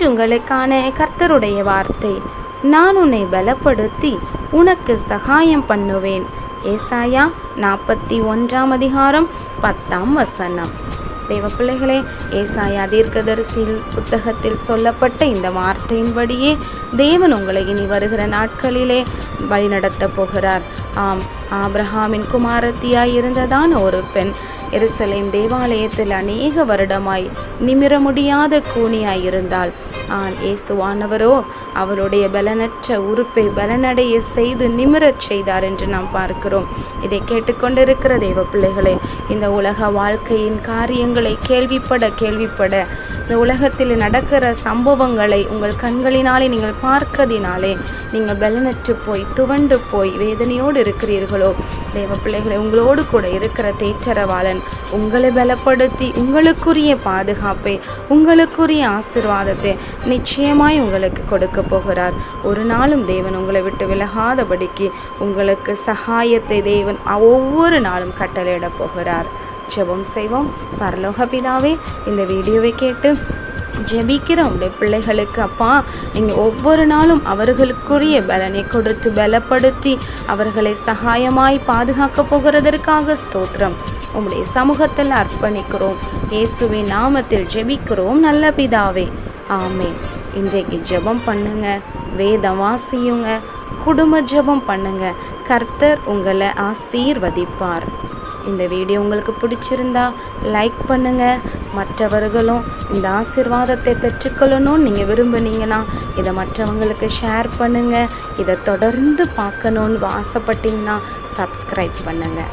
இன்று உங்களுக்கான கர்த்தருடைய வார்த்தை. நான் உன்னை பலப்படுத்தி உனக்கு சகாயம் பண்ணுவேன். ஏசாயா நாற்பத்தி ஒன்றாம் அதிகாரம் பத்தாம் வசனம். தேவ பிள்ளைகளே ஏசாயா தீர்க்கதரிசியில் புத்தகத்தில் சொல்லப்பட்ட இந்த வார்த்தையின்படியே தேவன் உங்களை இனி வருகிற நாட்களிலே வழிநடத்தப் போகிறார். ஆம் ஆபிரஹாமின் குமாரத்தியாய் இருந்ததான ஒரு பெண் எருசலேம் தேவாலயத்தில் அநேக வருடமாய் நிமிர முடியாத கூனியாயிருந்தாள் ஆன் இயேசுவானவரோ அவருடைய பலனற்ற உறுப்பை பலனடைய செய்து நிமிரச் செய்தார் என்று நாம் பார்க்கிறோம். இதை கேட்டுக்கொண்டிருக்கிற தெய்வ பிள்ளைகளே இந்த உலக வாழ்க்கையின் காரியங்களை கேள்விப்பட கேள்விப்பட இந்த உலகத்தில் நடக்கிற சம்பவங்களை உங்கள் கண்களினாலே நீங்கள் பார்க்கதினாலே நீங்கள் பலனற்று போய் துவண்டு போய் வேதனையோடு இருக்கிறீர்களோ? தெய்வ பிள்ளைகளை உங்களோடு கூட இருக்கிற தேற்றரவாளன் உங்களை பலப்படுத்தி உங்களுக்குரிய பாதுகாப்பை உங்களுக்குரிய ஆசிர்வாதத்தை நிச்சயமாய் உங்களுக்கு கொடுக்க போகிறார். ஒரு நாளும் தேவன் உங்களை விட்டு விலகாதபடிக்கு உங்களுக்கு சகாயத்தை தேவன் ஒவ்வொரு நாளும் கட்டளையிட போகிறார். ஜெபம் செய்வோம். பரலோக பிதாவே இந்த வீடியோவை கேட்டு ஜெபிக்கிறோம். உடைய பிள்ளைகளுக்கு அப்பா நீங்கள் ஒவ்வொரு நாளும் அவர்களுக்குரிய பலனை கொடுத்து பலப்படுத்தி அவர்களை சகாயமாய் பாதுகாக்க போகிறதற்காக ஸ்தோத்திரம். உம்முடைய சமூகத்தில் அர்ப்பணிக்கிறோம். இயேசுவின் நாமத்தில் ஜெபிக்கிறோம். நல்ல பிதாவே ஆமே இன்றைக்கு ஜெபம் பண்ணுங்க. வேதம் வாசியுங்க. குடும்ப ஜெபம் பண்ணுங்க. கர்த்தர் உங்களை ஆசீர்வதிப்பார். இந்த வீடியோ உங்களுக்கு பிடிச்சிருந்தா லைக் பண்ணுங்கள் மற்றவர்களும் இந்த ஆசிர்வாதத்தை பெற்றுக்கொள்ளணும்னு நீங்கள் விரும்புனீங்கன்னா இதை மற்றவங்களுக்கு ஷேர் பண்ணுங்கள் இதை தொடர்ந்து பார்க்கணுன்னு ஆசைப்பட்டீங்கன்னா சப்ஸ்கிரைப் பண்ணுங்கள்